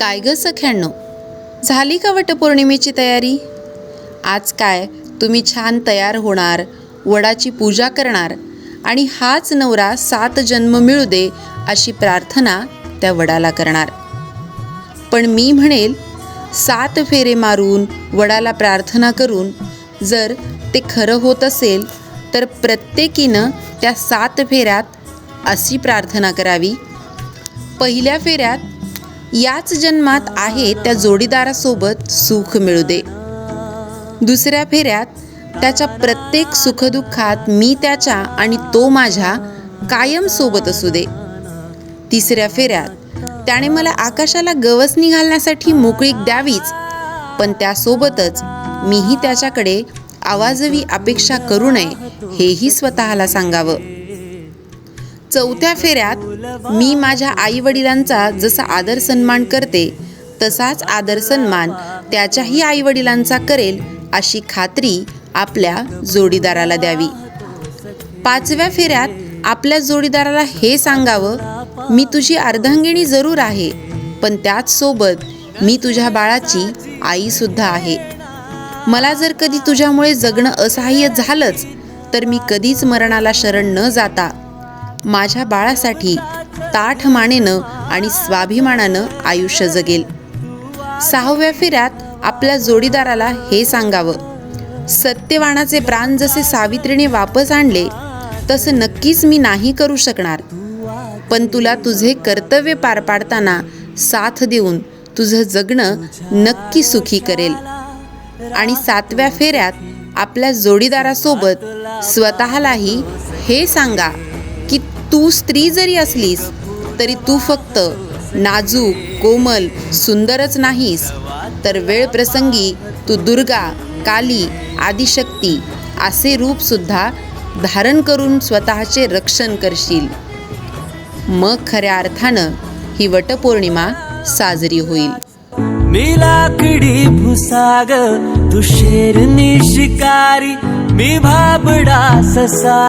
काय ग सख्याण्णव? झाली का वटपौर्णिमेची तयारी? आज काय तुम्ही छान तयार होणार वडाची पूजा करणार आणि हाच नवरा सात जन्म मिळू दे अशी प्रार्थना त्या वडाला करणार. पण मी म्हणेल सात फेरे मारून वडाला प्रार्थना करून जर ते खरं होत असेल तर प्रत्येकीनं त्या सात फेऱ्यात अशी प्रार्थना करावी. पहिल्या फेऱ्यात याच जन्मात आहे त्या जोडीदारासोबत सुख मिळू दे. दुसऱ्या फेऱ्यात त्याच्या प्रत्येक सुखदुःखात मी त्याच्या आणि तो माझ्या कायम सोबत असू दे. तिसऱ्या फेऱ्यात त्याने मला आकाशाला गवसणी घालण्यासाठी मोकळीक द्यावीच पण त्यासोबतच मीही त्याच्याकडे आवाजवी अपेक्षा करू नये हेही स्वतःला सांगावं. चौथ्या फेऱ्यात मी माझ्या आई वडिलांचा जसा आदर सन्मान करते तसाच आदर सन्मान त्याच्याही आई वडिलांचा करेल अशी खात्री आपल्या जोडीदाराला द्यावी. पाचव्या फेऱ्यात आपल्या जोडीदाराला हे सांगावं मी तुझी अर्धांगिणी जरूर आहे पण त्याच सोबत मी तुझ्या बाळाची आई सुद्धा आहे. मला जर कधी तुझ्यामुळे जगणं असहाय्य झालंच तर मी कधीच मरणाला शरण न जाता माझ्या बाळासाठी ताठ मानेनं आणि स्वाभिमानानं आयुष्य जगेल. सहाव्या फेऱ्यात आपल्या जोडीदाराला हे सांगावं सत्यवानाचे प्राण जसे सावित्रीने वापस आणले तसं नक्कीच मी नाही करू शकणार. पण तुला तुझे कर्तव्य पार पाडताना साथ देऊन तुझं जगणं नक्की सुखी करेल. आणि सातव्या फेऱ्यात आपल्या जोडीदारासोबत स्वतःलाही हे सांगा. की तू स्त्री जरी असलीस तरी तू फक्त नाजूक कोमल सुंदरच नाहीस. तर वेळ प्रसंगी तू दुर्गा काली आदिशक्ती असे रूप सुद्धा धारण करून स्वतःचे रक्षण करशील. मग खऱ्या अर्थानं ही वटपौर्णिमा साजरी होईल. मी लाकडी भुसाग तू शेरनी शिकारी मी भाबडा ससा